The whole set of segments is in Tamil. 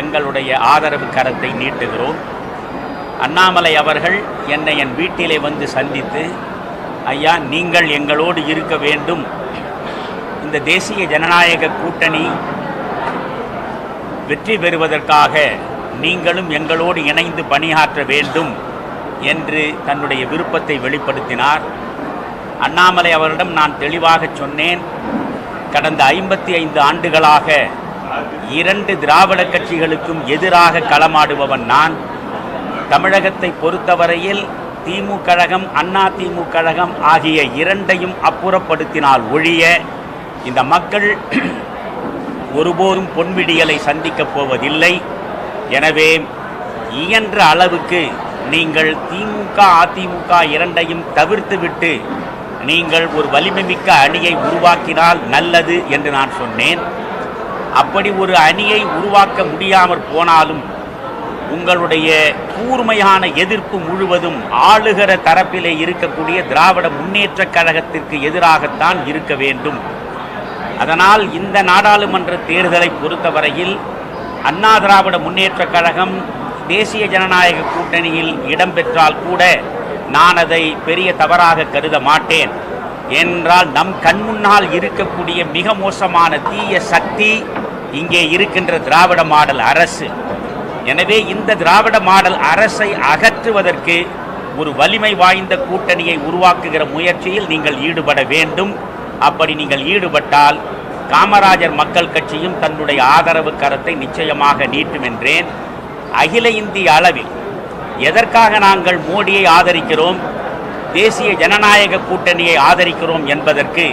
எங்களுடைய ஆதரவு கரத்தை நீட்டுகிறோம். அண்ணாமலை அவர்கள் என்னை என் வீட்டிலே வந்து சந்தித்து ஐயா நீங்கள் எங்களோடு இருக்க வேண்டும். இந்த தேசிய ஜனநாயக கூட்டணி வெற்றி பெறுவதற்காக நீங்களும் எங்களோடு இணைந்து பணியாற்ற வேண்டும் என்று தன்னுடைய விருப்பத்தை வெளிப்படுத்தினார். அண்ணாமலை அவரிடம் நான் தெளிவாக சொன்னேன் கடந்த ஐம்பத்தி ஐந்து ஆண்டுகளாக இரண்டு திராவிட கட்சிகளுக்கும் எதிராக களமாடுபவன் நான். தமிழகத்தை பொறுத்தவரையில் திமுக கழகம் அண்ணா திமுக கழகம் ஆகிய இரண்டையும் அப்புறப்படுத்தினால் ஒழிய இந்த மக்கள் ஒருபோதும் பொன்விடியலை சந்திக்கப் போவதில்லை. எனவே இயன்ற அளவுக்கு நீங்கள் திமுக அதிமுக இரண்டையும் தவிர்த்துவிட்டு நீங்கள் ஒரு வலிமைமிக்க அணியை உருவாக்கினால் நல்லது என்று நான் சொன்னேன். அப்படி ஒரு அணியை உருவாக்க முடியாமற் போனாலும் உங்களுடைய கூர்மையான எதிர்ப்பு முழுவதும் ஆளுகிற தரப்பிலே இருக்கக்கூடிய திராவிட முன்னேற்றக் கழகத்திற்கு எதிராகத்தான் இருக்க வேண்டும். அதனால் இந்த நாடாளுமன்ற தேர்தலை பொறுத்தவரையில் அண்ணா திராவிட முன்னேற்றக் கழகம் தேசிய ஜனநாயக கூட்டணியில் இடம்பெற்றால் கூட நான் அதை பெரிய தவறாக கருத மாட்டேன். என்றால் நம் கண்முன்னால் இருக்கக்கூடிய மிக மோசமான தீய சக்தி இங்கே இருக்கின்ற திராவிட மாடல் அரசு. எனவே இந்த திராவிட மாடல் அரசை அகற்றுவதற்கு ஒரு வலிமை வாய்ந்த கூட்டணியை உருவாக்குகிற முயற்சியில் நீங்கள் ஈடுபட வேண்டும். அப்படி நீங்கள் ஈடுபட்டால் காமராஜர் மக்கள் கட்சியும் தன்னுடைய ஆதரவு கரத்தை நிச்சயமாக நீட்டும் என்றேன். அகில இந்திய அளவில் எதற்காக நாங்கள் மோடியை ஆதரிக்கிறோம்? தேசிய ஜனநாயக கூட்டணியை ஆதரிக்கிறோம் என்பதற்கு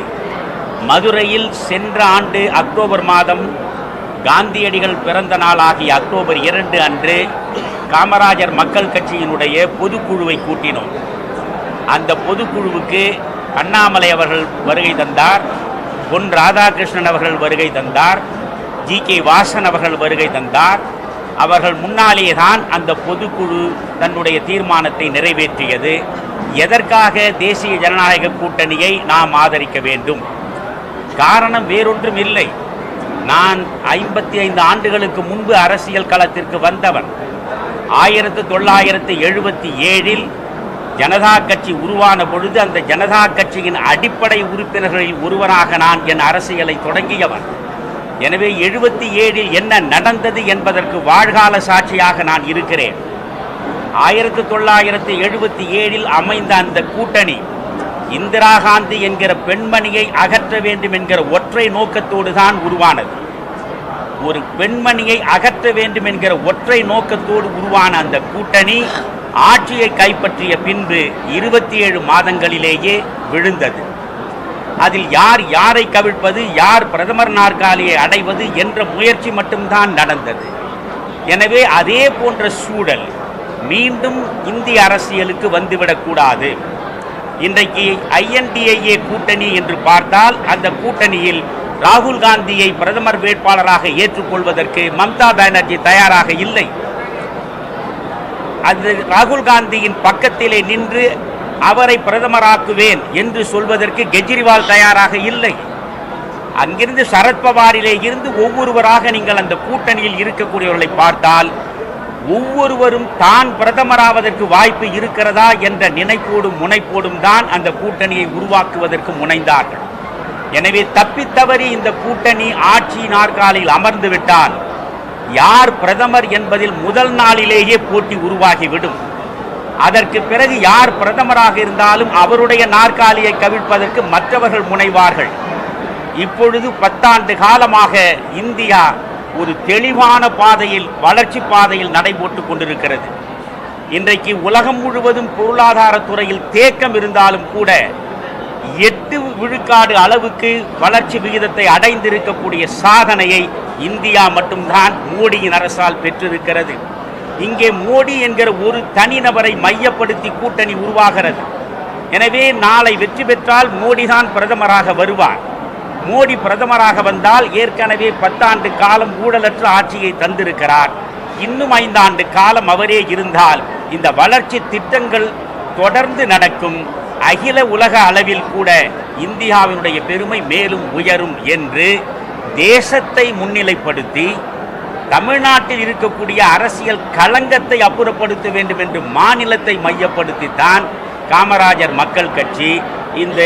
மதுரையில் சென்ற ஆண்டு அக்டோபர் மாதம் காந்தியடிகள் பிறந்த நாளாகிய அக்டோபர் இரண்டு அன்று காமராஜர் மக்கள் கட்சியினுடைய பொதுக்குழுவை கூட்டினோம். அந்த பொதுக்குழுவுக்கு அண்ணாமலை அவர்கள் வருகை தந்தார் பொன் ராதாகிருஷ்ணன் அவர்கள் வருகை தந்தார் ஜி கே வாசன் அவர்கள் வருகை தந்தார். அவர்கள் முன்னாலே தான் அந்த பொதுக்குழு தன்னுடைய தீர்மானத்தை நிறைவேற்றியது. எதற்காக தேசிய ஜனநாயக கூட்டணியை நாம் ஆதரிக்க வேண்டும்? காரணம் வேறொன்றும் இல்லை. நான் ஐம்பத்தி ஐந்து ஆண்டுகளுக்கு முன்பு அரசியல் களத்திற்கு வந்தவன். ஆயிரத்து தொள்ளாயிரத்து எழுபத்தி ஏழில் ஜனதா கட்சி உருவான பொழுது அந்த ஜனதா கட்சியின் அடிப்படை உறுப்பினர்களில் ஒருவனாக நான் என் அரசியலை தொடங்கியவன். எனவே எழுபத்தி ஏழில் என்ன நடந்தது என்பதற்கு வாழ்கால சாட்சியாக நான் இருக்கிறேன். ஆயிரத்து தொள்ளாயிரத்து எழுபத்தி ஏழில் அமைந்த அந்த கூட்டணி இந்திரா காந்தி என்கிற பெண்மணியை அகற்ற வேண்டும் என்கிற ஒற்றை நோக்கத்தோடு தான் உருவானது. ஒரு பெண்மணியை அகற்ற வேண்டும் என்கிற ஒற்றை நோக்கத்தோடு உருவான அந்த கூட்டணி ஆட்சியை கைப்பற்றிய பின்பு இருபத்தி ஏழு மாதங்களிலேயே விழுந்தது. அதில் யார் யாரை கவிழ்ப்பது யார் பிரதமர் நாற்காலியை அடைவது என்ற முயற்சி மட்டும்தான் நடந்தது. எனவே அதே போன்ற சூழல் மீண்டும் இந்திய அரசியலுக்கு வந்துவிடக்கூடாது இன்றைக்கு ஐஎன்டிஐஏ கூட்டணி என்று பார்த்தால் அந்த கூட்டணியில் ராகுல் காந்தியை பிரதமர் வேட்பாளராக ஏற்றுக்கொள்வதற்கு மம்தா பானர்ஜி தயாராக இல்லை. அது ராகுல் காந்தியின் பக்கத்திலே நின்று அவரை பிரதமராக்குவேன் என்று சொல்வதற்கு கெஜ்ரிவால் தயாராக இல்லை. அங்கிருந்து சரத்பவாரிலே இருந்து ஒவ்வொருவராக நீங்கள் அந்த கூட்டணியில் இருக்கக்கூடியவர்களை பார்த்தால் ஒவ்வொருவரும் தான் பிரதமராவதற்கு வாய்ப்பு இருக்கிறதா என்ற நினைப்போடும் முனைப்போடும் தான் அந்த கூட்டணியை உருவாக்குவதற்கு முனைந்தார்கள். எனவே தப்பித்தவறி இந்த கூட்டணி ஆட்சி நாற்காலியில் அமர்ந்து விட்டால் யார் பிரதமர் என்பதில் முதல் நாளிலேயே போட்டி உருவாகிவிடும். அதற்கு பிறகு யார் பிரதமராக இருந்தாலும் அவருடைய நாற்காலியை கவிழ்ப்பதற்கு மற்றவர்கள் முனைவார்கள். இப்பொழுது பத்தாண்டு காலமாக இந்தியா ஒரு தெளிவான பாதையில் வளர்ச்சி பாதையில் நடைபோட்டு கொண்டிருக்கிறது. இன்றைக்கு உலகம் முழுவதும் பொருளாதார துறையில் தேக்கம் இருந்தாலும் கூட எட்டு விழுக்காடு அளவுக்கு வளர்ச்சி விகிதத்தை அடைந்திருக்கக்கூடிய சாதனையை இந்தியா மட்டும்தான் மோடியின் அரசால் பெற்றிருக்கிறது. இங்கே மோடி என்கிற ஒரு தனிநபரை மையப்படுத்தி கூட்டணி உருவாகிறது. எனவே நாளை வெற்றி பெற்றால் மோடிதான் பிரதமராக வருவார். மோடி பிரதமராக வந்தால் ஏற்கனவே பத்தாண்டு காலம் ஊழலற்ற ஆட்சியை தந்திருக்கிறார். இன்னும் ஐந்தாண்டு காலம் அவரே இருந்தால் இந்த வளர்ச்சி திட்டங்கள் தொடர்ந்து நடக்கும். அகில உலக அளவில் கூட இந்தியாவினுடைய பெருமை மேலும் உயரும் என்று தேசத்தை முன்னிலைப்படுத்தி தமிழ்நாட்டில் இருக்கக்கூடிய அரசியல் களங்கத்தை அப்புறப்படுத்த வேண்டும் என்று மாநிலத்தை மையப்படுத்தித்தான் காமராஜர் மக்கள் கட்சி. இந்த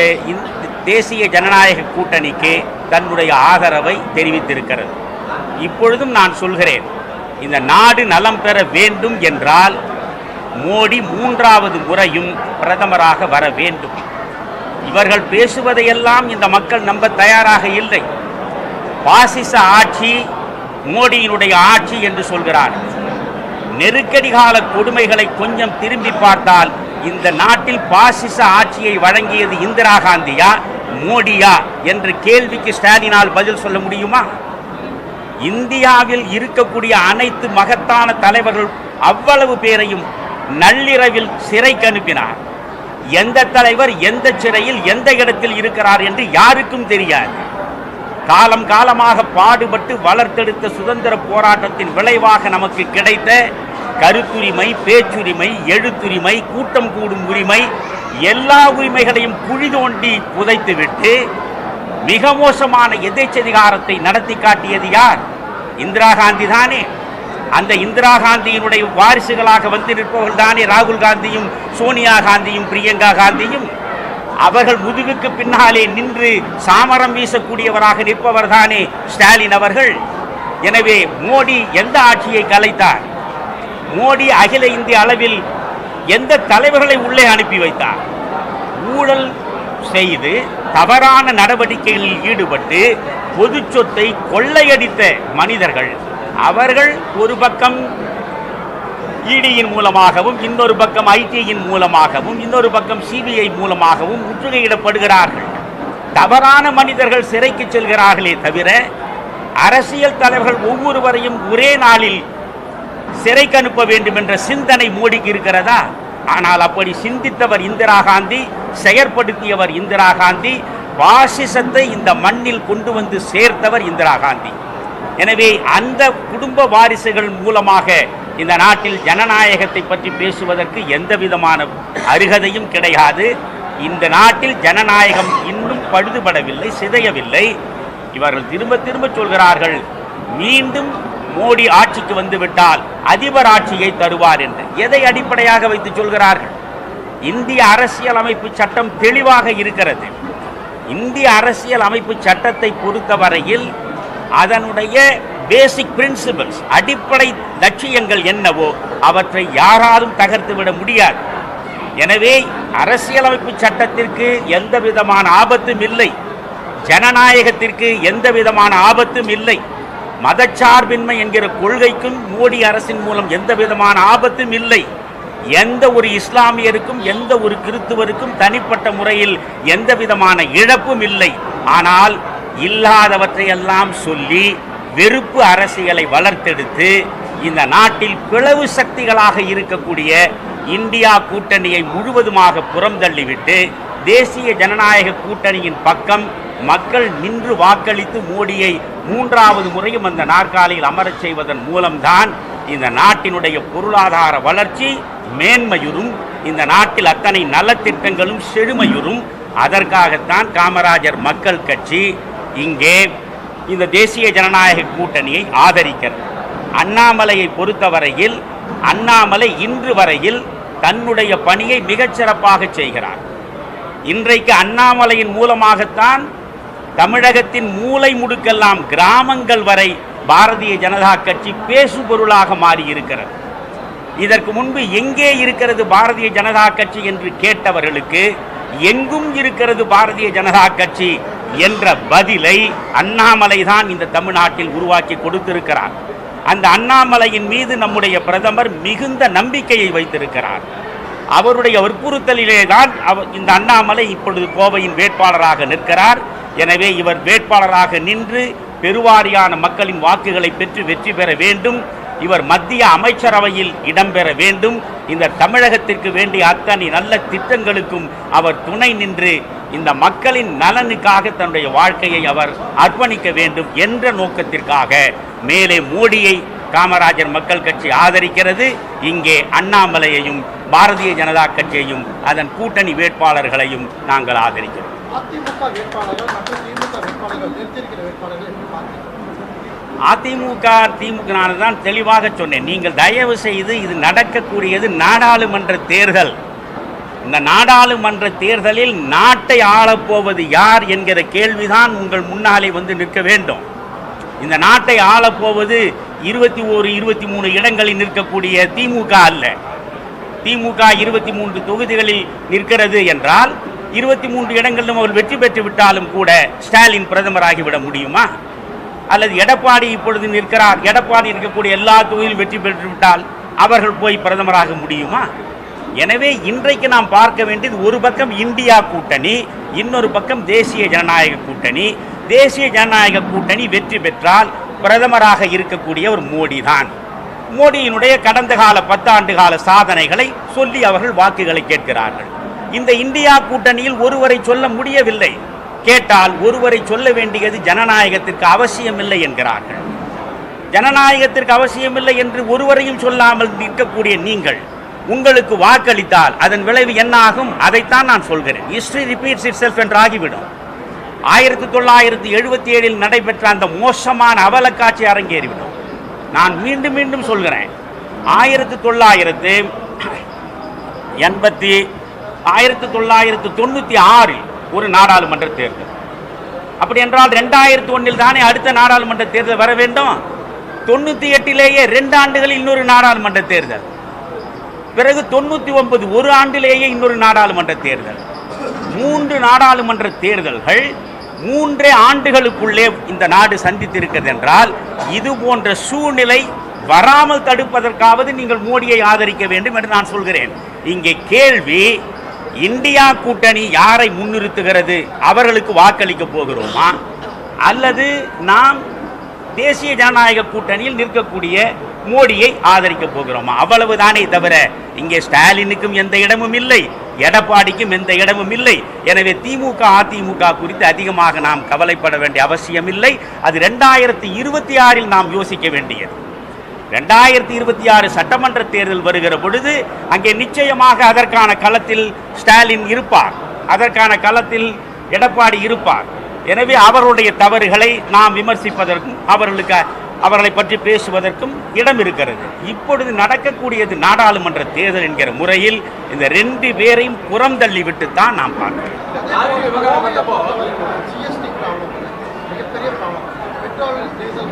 தேசிய ஜனநாயக கூட்டணிக்கு தன்னுடைய ஆதரவை தெரிவித்திருக்கிறது. இப்பொழுதும் நான் சொல்கிறேன் இந்த நாடு நலம் பெற வேண்டும் என்றால் மோடி மூன்றாவது முறையும் பிரதமராக வர வேண்டும். இவர்கள் பேசுவதையெல்லாம் இந்த மக்கள் நம்ப தயாராக இல்லை. பாசிச ஆட்சி மோடியினுடைய ஆட்சி என்று சொல்கிறார். நெருக்கடி கால கொடுமைகளை கொஞ்சம் திரும்பி பார்த்தால் இந்த நாட்டில் பாசிச ஆட்சியை வழங்கியது இந்திரா காந்தியா மோடியா என்ற கேள்விக்கு ஸ்டாலினால் பதில் சொல்ல முடியுமா? இந்தியாவில் இருக்கக்கூடிய அனைத்து மகத்தான தலைவர்கள் அவ்வளவு பேரையும் நள்ளிரவில் சிறைக்கு அனுப்பினார். எந்த தலைவர் எந்த சிறையில் எந்த இடத்தில் இருக்கிறார் என்று யாருக்கும் தெரியாது. காலம் காலமாக பாடுபட்டு வளர்த்தெடுத்த சுதந்திர போராட்டத்தின் விளைவாக நமக்கு கிடைத்த கருத்துரிமை பேச்சுரிமை எழுத்துரிமை கூட்டம் கூடும் உரிமை எல்லா உரிமைகளையும் குழி தோண்டி புதைத்துவிட்டு மிக மோசமான எதேச்சதிகாரத்தை நடத்தி காட்டியது யார்? இந்திரா காந்தி தானே. அந்த இந்திரா காந்தியினுடைய வாரிசுகளாக வந்து நிற்பவர்கள் தானே ராகுல் காந்தியும் சோனியா காந்தியும் பிரியங்கா காந்தியும். அவர்கள் முதுகுக்கு பின்னாலே நின்று சாமரம் வீசக்கூடியவராக நிற்பவர் தானே ஸ்டாலின் அவர்கள். எனவே மோடி எந்த ஆட்சியை கலைத்தார்? மோடி அகில இந்திய அளவில் எந்த தலைவர்களை உள்ளே அனுப்பி வைத்தார்? ஊழல் செய்து தவறான நடவடிக்கைகளில் ஈடுபட்டு பொது சொத்தை கொள்ளையடித்த மனிதர்கள் அவர்கள் ஒரு பக்கம் இடியின் மூலமாகவும் இன்னொரு பக்கம் ஐடியின் மூலமாகவும் இன்னொரு பக்கம் சிபிஐ மூலமாகவும் முற்றுகையிடப்படுகிறார்கள். தவறான மனிதர்கள் சிறைக்கு செல்கிறார்களே தவிர அரசியல் தலைவர்கள் ஒவ்வொருவரையும் ஒரே நாளில் சிறைக்கு அனுப்ப வேண்டும் என்ற சிந்தனை மோடிக்கு இருக்கிறதா? ஆனால் அப்படி சிந்தித்தவர் இந்திரா காந்தி செயற்படுத்தியவர் இந்திரா காந்தி பாசிசத்தை இந்த மண்ணில் கொண்டு வந்து சேர்த்தவர் இந்திரா காந்தி. எனவே அந்த குடும்ப வாரிசுகள் மூலமாக இந்த நாட்டில் ஜனநாயகத்தை பற்றி பேசுவதற்கு எந்த விதமான அருகதையும் கிடையாது. இந்த நாட்டில் ஜனநாயகம் இன்னும் பழுதுபடவில்லை சிதையவில்லை. இவர்கள் திரும்ப திரும்ப சொல்கிறார்கள் மீண்டும் மோடி ஆட்சிக்கு வந்துவிட்டால் அதிபர் ஆட்சியை தருவார் என்று. எதை அடிப்படையாக வைத்து சொல்கிறார்கள்? இந்திய அரசியல் அமைப்பு சட்டம் தெளிவாக இருக்கிறது. இந்திய அரசியல் அமைப்பு சட்டத்தை பொறுத்தவரையில் அதனுடைய பேசிக் பிரின்சிபல்ஸ் அடிப்படை லட்சியங்கள் என்னவோ அவற்றை யாராலும் தகர்த்துவிட முடியாது. எனவே அரசியலமைப்பு சட்டத்திற்கு எந்த விதமான ஆபத்தும் இல்லை. ஜனநாயகத்திற்கு எந்த விதமான ஆபத்தும் இல்லை. மதச்சார்பின்மை என்கிற கொள்கைக்கும் மோடி அரசின் மூலம் எந்த விதமான ஆபத்தும் இல்லை. எந்த ஒரு இஸ்லாமியருக்கும் எந்த ஒரு கிறித்துவருக்கும் தனிப்பட்ட முறையில் எந்த விதமான இழப்பும் இல்லை. ஆனால் இல்லாதவற்றையெல்லாம் சொல்லி வெறுப்பு அரசியலை வளர்த்தெடுத்து இந்த நாட்டில் பிளவு சக்திகளாக இருக்கக்கூடிய இந்தியா கூட்டணியை முழுவதுமாக புறந்தள்ளிவிட்டு தேசிய ஜனநாயக கூட்டணியின் பக்கம் மக்கள் நின்று வாக்களித்து மோடியை மூன்றாவது முறையும் அந்த நாற்காலியில் அமரச் செய்வதன் மூலம்தான் இந்த நாட்டினுடைய பொருளாதார வளர்ச்சி மேன்மையுறும். இந்த நாட்டில் அத்தனை நலத்திட்டங்களும் செழுமையுறும். அதற்காகத்தான் காமராஜர் மக்கள் கட்சி இங்கே இந்த தேசிய ஜனநாயக கூட்டணியை ஆதரிக்கிறது. அண்ணாமலையை பொறுத்தவரையில் அண்ணாமலை இன்று வரையில் தன்னுடைய பணியை மிகச்சிறப்பாக செய்கிறார். இன்றைக்கு அண்ணாமலையின் மூலமாகத்தான் தமிழகத்தின் மூலை முடுக்கெல்லாம் கிராமங்கள் வரை பாரதிய ஜனதா கட்சி பேசுபொருளாக மாறியிருக்கிறது. இதற்கு முன்பு எங்கே இருக்கிறது பாரதிய ஜனதா கட்சி என்று கேட்டவர்களுக்கு எங்கும் இருக்கிறது பாரதிய ஜனதா கட்சி என்ற பதிலை அண்ணாமலை தான் இந்த தமிழ்நாட்டில் உருவாக்கி கொடுத்திருக்கிறார். அந்த அண்ணாமலையின் மீது நம்முடைய பிரதமர் மிகுந்த நம்பிக்கையை வைத்திருக்கிறார். அவருடைய வற்புறுத்தலிலே தான் அவ இந்த அண்ணாமலை இப்பொழுது கோவையின் வேட்பாளராக நிற்கிறார். எனவே இவர் வேட்பாளராக நின்று பெருவாரியான மக்களின் வாக்குகளை பெற்று வெற்றி பெற வேண்டும். இவர் மத்திய அமைச்சரவையில் இடம்பெற வேண்டும். இந்த தமிழகத்திற்கு வேண்டிய அத்தனை நல்ல திட்டங்களுக்கும் அவர் துணை நின்று இந்த மக்களின் நலனுக்காக தன்னுடைய வாழ்க்கையை அவர் அர்ப்பணிக்க வேண்டும் என்ற நோக்கத்திற்காக மேலே மோடியை காமராஜர் மக்கள் கட்சி ஆதரிக்கிறது. இங்கே அண்ணாமலையையும் பாரதிய ஜனதா கட்சியையும் அதன் கூட்டணி வேட்பாளர்களையும் நாங்கள் ஆதரிக்கிறோம். அதிமுக வேட்பாளர்கள் மற்றும் திமுக வேட்பாளர்கள் நிறுத்தியிருக்கிற வேட்பாளர்கள் அதிமுக திமுக நான் தான் தெளிவாக சொன்னேன். நீங்கள் தயவு செய்து இது நடக்கக்கூடியது நாடாளுமன்ற தேர்தல். இந்த நாடாளுமன்ற தேர்தலில் நாட்டை ஆளப்போவது யார் என்கிற கேள்விதான் உங்கள் முன்னாலே வந்து நிற்க வேண்டும். இந்த நாட்டை ஆளப்போவது இருபத்தி ஓரு இருபத்தி மூணு இடங்களில் நிற்கக்கூடிய திமுக அல்ல. திமுக இருபத்தி மூன்று தொகுதிகளில் நிற்கிறது என்றால் இருபத்தி மூன்று இடங்களிலும் அவர் வெற்றி பெற்று விட்டாலும் கூட ஸ்டாலின் பிரதமராகிவிட முடியுமா? அல்லது எடப்பாடி இப்பொழுது நிற்கிறார் எடப்பாடி இருக்கக்கூடிய எல்லா தொகுதியிலும் வெற்றி பெற்று விட்டால் அவர்கள் போய் பிரதமராக முடியுமா? எனவே இன்றைக்கு நாம் பார்க்க வேண்டியது ஒரு பக்கம் இந்தியா கூட்டணி இன்னொரு பக்கம் தேசிய ஜனநாயக கூட்டணி. தேசிய ஜனநாயக கூட்டணி வெற்றி பெற்றால் பிரதமராக இருக்கக்கூடிய ஒரு மோடி தான். மோடியினுடைய கடந்த கால பத்தாண்டு கால சாதனைகளை சொல்லி அவர்கள் வாக்குகளை கேட்கிறார்கள். இந்த இந்தியா கூட்டணியில் ஒருவரை சொல்ல முடியவில்லை. கேட்டால் ஒருவரை சொல்ல வேண்டியது ஜனநாயகத்திற்கு அவசியமில்லை என்கிறார்கள். ஜனநாயகத்திற்கு அவசியமில்லை என்று ஒருவரையும் சொல்லாமல் நிற்கக்கூடிய நீங்கள் உங்களுக்கு வாக்களித்தால் அதன் விளைவு என்ன ஆகும் அதைத்தான் நான் சொல்கிறேன். ஹிஸ்டரி ரிப்பீட்ஸ் இட் செல்ஃப் என்றாகிவிடும் ஆயிரத்தி தொள்ளாயிரத்தி எழுபத்தி ஏழில் நடைபெற்ற அந்த மோசமான அவலக்காட்சி அரங்கேறிவிடும். நான் மீண்டும் மீண்டும் சொல்கிறேன். ஆயிரத்தி தொள்ளாயிரத்து எண்பத்தி ஆயிரத்தி தொள்ளாயிரத்து தொண்ணூற்றி ஆறில் ஒரு நாடாளுமன்ற தேர்தல். அப்படி என்றால் ரெண்டாயிரத்தி ஒன்றில் தானே அடுத்த நாடாளுமன்ற தேர்தல் வர வேண்டும்? தொண்ணூற்றி எட்டிலேயே ரெண்டு ஆண்டுகளில் இன்னொரு நாடாளுமன்ற தேர்தல். பிறகு தொண்ணூற்றி ஒன்பது ஒரு ஆண்டிலேயே இன்னொரு நாடாளுமன்ற தேர்தல். மூன்று நாடாளுமன்ற தேர்தல்கள் மூன்றே ஆண்டுகளுக்குள்ளே இந்த நாடு சந்தித்திருக்கிறது என்றால் இது போன்ற சூழ்நிலை வராமல் தடுப்பதற்காவது நீங்கள் மோடியை ஆதரிக்க வேண்டும் என்று நான் சொல்கிறேன். இங்கே கேள்வி இந்தியா கூட்டணி யாரை முன்னிறுத்துகிறது? அவர்களுக்கு வாக்களிக்க போகிறோமா? அல்லது நாம் தேசிய ஜனநாயக கூட்டணியில் நிற்கக்கூடிய மோடியை ஆதரிக்க போகிறோமா? அவ்வளவுதானே தவிர இங்கே ஸ்டாலினுக்கும் எந்த இடமும் இல்லை எடப்பாடிக்கும் எந்த இடமும் இல்லை. எனவே திமுக அதிமுக குறித்து அதிகமாக நாம் கவலைப்பட வேண்டிய அவசியம் இல்லை அது ரெண்டாயிரத்தி இருபத்தி ஆறில் நாம் யோசிக்க வேண்டியது. ரெண்டாயிரத்தி இருபத்தி ஆறு சட்டமன்ற தேர்தல் வருகிற பொழுது அங்கே நிச்சயமாக அதற்கான களத்தில் ஸ்டாலின் இருப்பார். அதற்கான களத்தில் எடப்பாடி இருப்பார். எனவே அவருடைய தவறுகளை நாம் விமர்சிப்பதற்கும் அவர்களுக்கு அவர்களை பற்றி பேசுவதற்கும் இடம் இருக்கிறது. இப்பொழுது நடக்கக்கூடியது நாடாளுமன்ற தேர்தல் என்கிற முறையில் இந்த ரெண்டு பேரையும் புறம் தள்ளிவிட்டு தான் நாம் பார்க்கிறோம். பெட்ரோல் டீசல்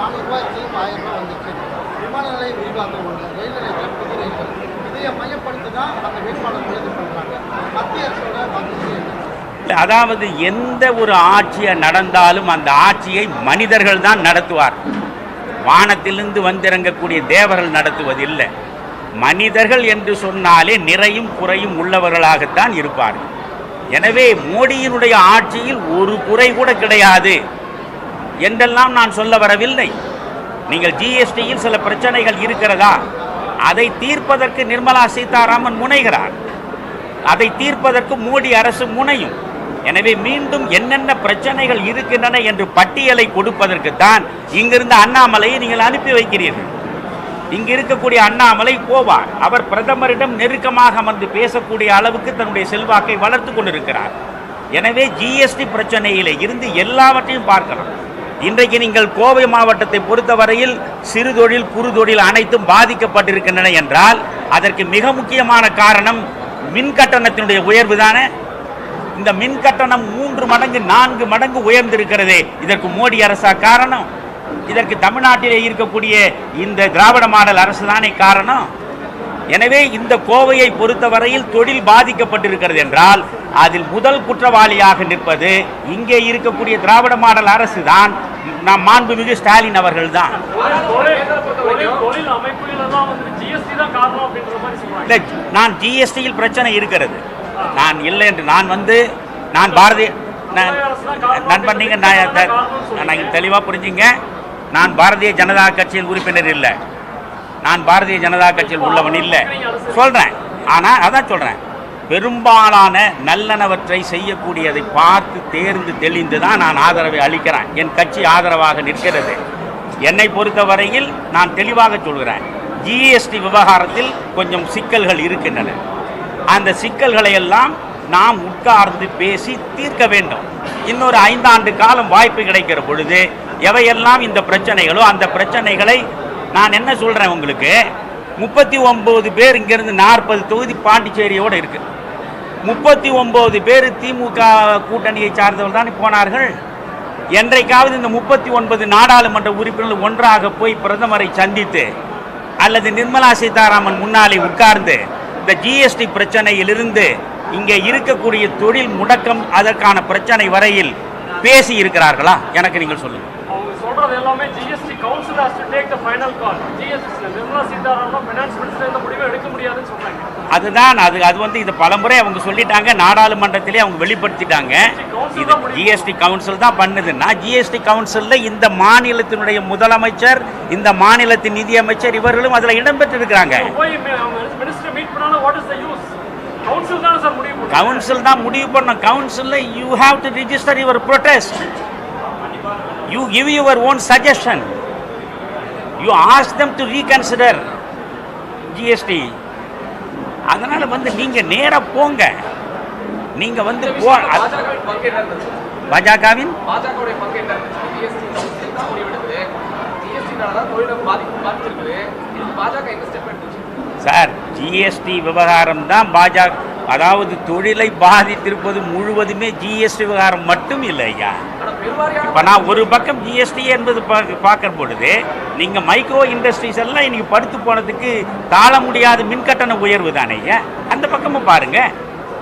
நானூறுரூவா திரும்ப ஆயிரம் ரூபாய் வந்துச்சு. விமான நிலையம் விரிவாக்கம் ஒன்று. ரயில் நிலையத்தில் புது ரயில்கள். இதையை மையப்படுத்தி தான் அந்த வேட்பாளர் இது பண்ணுறாங்க மத்திய அரசோட வாக்குறுதி அதாவது எந்த ஒரு ஆட்சியை நடந்தாலும் அந்த ஆட்சியை மனிதர்கள் தான் நடத்துவார். வானத்திலிருந்து வந்திறங்கக்கூடிய தேவர்கள் நடத்துவதில்லை. மனிதர்கள் என்று சொன்னாலே நிறையும் குறையும் உள்ளவர்களாகத்தான் இருப்பார்கள். எனவே மோடியினுடைய ஆட்சியில் ஒரு குறை கூட கிடையாது. என்றெல்லாம் நான் சொல்ல வரவில்லை. நீங்கள் ஜிஎஸ்டியில் சில பிரச்சனைகள் இருக்கிறதா? அதை தீர்ப்பதற்கு நிர்மலா சீதாராமன் முனைகிறார். அதை தீர்ப்பதற்கு மோடி அரசு முனையும். எனவே மீண்டும் என்னென்ன பிரச்சனைகள் இருக்கின்றன என்று பட்டியலை கொடுப்பதற்கு தான் இங்கிருந்த அண்ணாமலையை நீங்கள் அனுப்பி வைக்கிறீர்கள். இங்கு இருக்கக்கூடிய அண்ணாமலை போவார். அவர் பிரதமரிடம் நெருக்கமாக அமர்ந்து பேசக்கூடிய அளவுக்கு தன்னுடைய செல்வாக்கை வளர்த்து கொண்டிருக்கிறார். எனவே ஜிஎஸ்டி பிரச்சனையிலே இருந்து எல்லாவற்றையும் பார்க்கலாம். இன்றைக்கு நீங்கள் கோவை மாவட்டத்தை பொறுத்தவரையில் சிறு தொழில் குறு தொழில் அனைத்தும் பாதிக்கப்பட்டிருக்கின்றன என்றால் அதற்கு மிக முக்கியமான காரணம் மின் கட்டணத்தினுடைய உயர்வு தானே. இந்த மின் கட்டணம் மூன்று மடங்கு நான்கு மடங்கு உயர்ந்திருக்கிறதே. இதற்கு மோடி அரசா காரணம்? இதற்கு தமிழ்நாட்டிலே இருக்கக்கூடிய இந்த திராவிட மாடல் அரசு தானே காரணம்? எனவே இந்த கோவையை பொறுத்தவரையில் தொழில் பாதிக்கப்பட்டிருக்கிறது என்றால் அதில் முதல் குற்றவாளியாக நிற்பது இங்கே இருக்கக்கூடிய திராவிட மாடல் அரசு தான் நம் மாண்புமிகு ஸ்டாலின் அவர்கள் தான் இல்லை நான் ஜிஎஸ்டியில் பிரச்சனை இருக்கிறது. நான் இல்லை என்று நான் வந்து நான் பாரதிய நான் நண்பன் நீங்கள் நான் தெளிவாக புரிஞ்சுங்க. நான் பாரதிய ஜனதா கட்சியின் உறுப்பினர் இல்லை. நான் பாரதிய ஜனதா கட்சியில் உள்ளவன் இல்லை. சொல்கிறேன் ஆனால் அதான் சொல்கிறேன் பெரும்பாலான நல்லனவற்றை செய்யக்கூடியதை பார்த்து தேர்ந்து தெளிந்து தான் நான் ஆதரவை அளிக்கிறேன். என் கட்சி ஆதரவாக நிற்கிறது. என்னை பொறுத்தவரையில் நான் தெளிவாக சொல்கிறேன். ஜிஎஸ்டி விவகாரத்தில் கொஞ்சம் சிக்கல்கள் இருக்கின்றன. அந்த சிக்கல்களை எல்லாம் நாம் உட்கார்ந்து பேசி தீர்க்க வேண்டும். இன்னொரு ஐந்தாண்டு காலம் வாய்ப்பு கிடைக்கிற பொழுது எவையெல்லாம் இந்த பிரச்சனைகளோ அந்த பிரச்சனைகளை நான் என்ன சொல்கிறேன் உங்களுக்கு? முப்பத்தி ஒம்பது பேர் இங்கேருந்து நாற்பது தொகுதி பாண்டிச்சேரியோடு இருக்குது முப்பத்தி ஒன்பது பேர் திமுக கூட்டணியை சார்ந்தவர்கள் தான் போனார்கள். என்றைக்காவது இந்த முப்பத்தி ஒன்பது நாடாளுமன்ற உறுப்பினர்கள் ஒன்றாக போய் பிரதமரை சந்தித்து அல்லது நிர்மலா சீதாராமன் முன்னாலே உட்கார்ந்து இந்த ஜிஎஸ்டி பிரச்சனையிலிருந்து இங்கே இருக்கக்கூடிய தொழில் முடக்கம் அதற்கான பிரச்சனை வரையில் பேசி இருக்கிறார்களா? எனக்கு நீங்கள் சொல்லுங்கள். சொல்றது எல்லாமே GST council has to take the final call GST Nirmala Sitharaman finance minister இந்த முடிவை எடுக்க முடியாதுன்னு சொல்றாங்க அதுதான் அது அது வந்து இது பலமுறை அவங்க சொல்லிட்டாங்க நாடாளுமன்றத்திலே அவங்க வெளிப்படுத்திட்டாங்க. இது ஜிஎஸ்டி கவுன்சில் தான் பண்ணுதுன்னா ஜிஎஸ்டி கவுன்சிலில் இந்த மாநிலத்தினுடைய முதலமைச்சர் இந்த மாநிலத்தின் நிதியமைச்சர் இவர்களும் அதில் இடம்பெற்றிருக்கிறாங்க. கவுன்சில் தானே முடிவு பண்ணும் கவுன்சில் தான் முடிவு பண்ண கவுன்சிலில் you have to register your protest you give your own suggestion you ask them to reconsider GST அதனால வந்து நீங்க நேரா போங்க. நீங்க வந்து போ பாஜகவின் சார் ஜிஎஸ்டி விவகாரம் தான் பாஜக அதாவது தொழிலை பாதித்திருப்பது முழுவதுமே ஜிஎஸ்டி விவகாரம் மட்டும் இல்லை ஐயா. இப்போ நான் ஒரு பக்கம் ஜிஎஸ்டி என்பது பார்க்க பார்க்குற பொழுது நீங்கள் மைக்ரோ இண்டஸ்ட்ரீஸ் எல்லாம் இன்றைக்கி படுத்து போனதுக்கு தாழ முடியாத மின்கட்டண உயர்வு தானே ஐயா? அந்த பக்கமும் பாருங்க.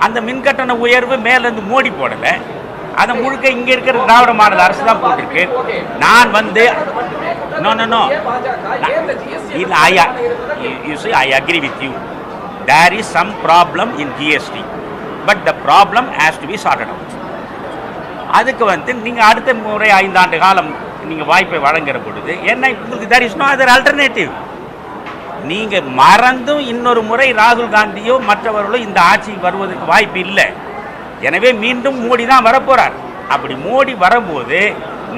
அந்த மின்கட்டண உயர்வு மேலேருந்து மோடி போடலை. அதை முழுக்க இங்கே இருக்கிற திராவிட மாநில அரசு தான் போட்டிருக்கு. நான் வந்து நோ நோ நோ இல்லை ஐயா I agree with you there is some problem in GST but the problem has to be sorted out அதுக்கு வந்து நீங்கள் அடுத்த முறை ஐந்தாண்டு காலம் நீங்கள் வாய்ப்பை வழங்குற பொழுது என்ன உங்களுக்கு there is no other alternative நீங்கள் மறந்தும் இன்னொரு முறை ராகுல் காந்தியோ மற்றவர்களோ இந்த ஆட்சிக்கு வருவதற்கு வாய்ப்பு இல்லை. எனவே மீண்டும் மோடி தான் வரப்போகிறார் அப்படி மோடி வரும்போது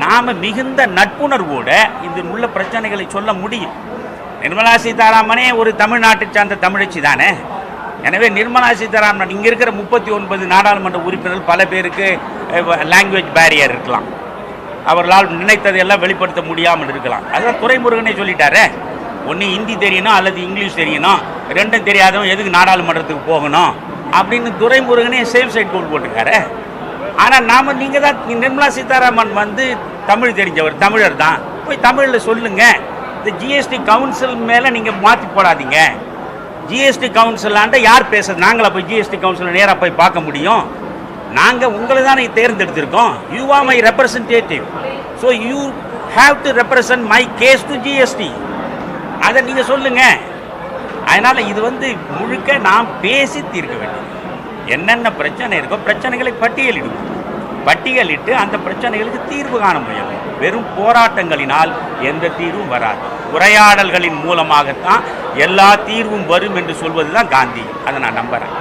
நாம் மிகுந்த நட்புணர்வோடு இதில் உள்ள பிரச்சனைகளை சொல்ல முடியும். நிர்மலா சீதாராமனே ஒரு தமிழ்நாட்டை சார்ந்த தமிழச்சி தானே? எனவே நிர்மலா சீதாராமன் இங்கே இருக்கிற முப்பத்தி ஒன்பது நாடாளுமன்ற உறுப்பினர்கள் பல பேருக்கு லாங்குவேஜ் பேரியர் இருக்கலாம். அவர்களால் நினைத்ததை எல்லாம் வெளிப்படுத்த முடியாமல் இருக்கலாம். அதுதான் துறைமுருகனே சொல்லிட்டாரே ஒன்று ஹிந்தி தெரியணும் அல்லது இங்கிலீஷ் தெரியணும். ரெண்டும் தெரியாதவன் எதுக்கு நாடாளுமன்றத்துக்கு போகணும்? அப்படின்னு துரைமுருகனே சேஃப் சைட் கோல் போட்டிருக்காரு. ஆனால் நாம் நீங்கள் தான் நிர்மலா சீதாராமன் வந்து தமிழ் தெரிஞ்சவர் தமிழர் தான். போய் தமிழில் சொல்லுங்கள் இந்த ஜிஎஸ்டி கவுன்சில் மேலே நீங்கள் மாற்றி போடாதீங்க. ஜிஎஸ்டி கவுன்சிலாண்ட யார் பேசுறது நாங்களா போய் ஜிஎஸ்டி கவுன்சில் நேராக போய் பார்க்க முடியும். நாங்கள் உங்களை தானே தேர்ந்தெடுத்திருக்கோம். You are my representative so you have to represent my case to GST அதை நீங்கள் சொல்லுங்கள் அதனால் இது வந்து முழுக்க நாம் பேசி தீர்க்க வேண்டும். என்னென்ன பிரச்சனை இருக்கோ பிரச்சனைகளை பட்டியலிடுவோம். பட்டியலிட்டு அந்த பிரச்சனைகளுக்கு தீர்வு காண முயலும் வெறும் போராட்டங்களினால் எந்த தீர்வும் வராது. உரையாடல்களின் மூலமாகத்தான் எல்லா தீர்வும் வரும் என்று சொல்வது தான் காந்தி. அதை நான் நம்புகிறேன்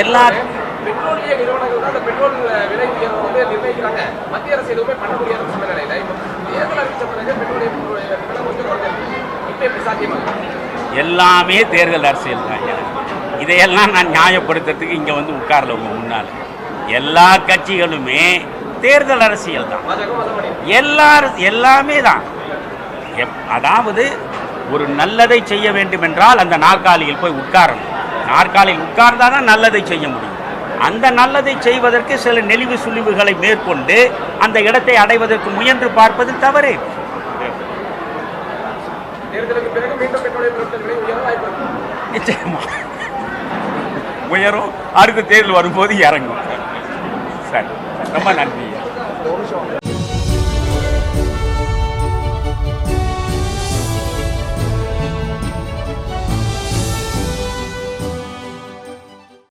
எல்லா- பெட்ரோலிய நிறுவனங்கள் தான் இந்த பெட்ரோல் விலை உயர்வை வந்து நிர்ணயிக்கிறாங்க. மத்திய அரசு எதுவுமே பண்ண முடியாத சூழ்நிலையில இப்போ தேர்தல் அறிவிச்ச பிறகு பெட்ரோலிய விலை கொஞ்சம் குறைஞ்சிருக்கு இப்போ எப்படி சாத்தியமாகும் எல்லாமே தேர்தல் அரசியல் தான். இதையெல்லாம் நான் நியாயப்படுத்துறதுக்கு இங்கே வந்து உட்காரல உங்க முன்னால். எல்லா கட்சிகளுமே தேர்தல் அரசியல் தான். எல்லாரும் எல்லாமே தான். அதாவது ஒரு நல்லதை செய்ய வேண்டும் என்றால் அந்த நாற்காலியில் போய் உட்காரணும். நாற்காலியில் உட்கார்ந்தால் தான் நல்லதை செய்ய முடியும். அந்த நல்லதை செய்வதற்கு சில நெளிவு சுழிவுகளை மேற்கொண்டு அந்த இடத்தை அடைவதற்கு முயன்று பார்ப்பது தவறு. நிச்சயமா. உயரும். அடுத்த தேர்தல் வரும்போது இறங்கும். சரி. ரொம்ப நன்றி. ஐயா.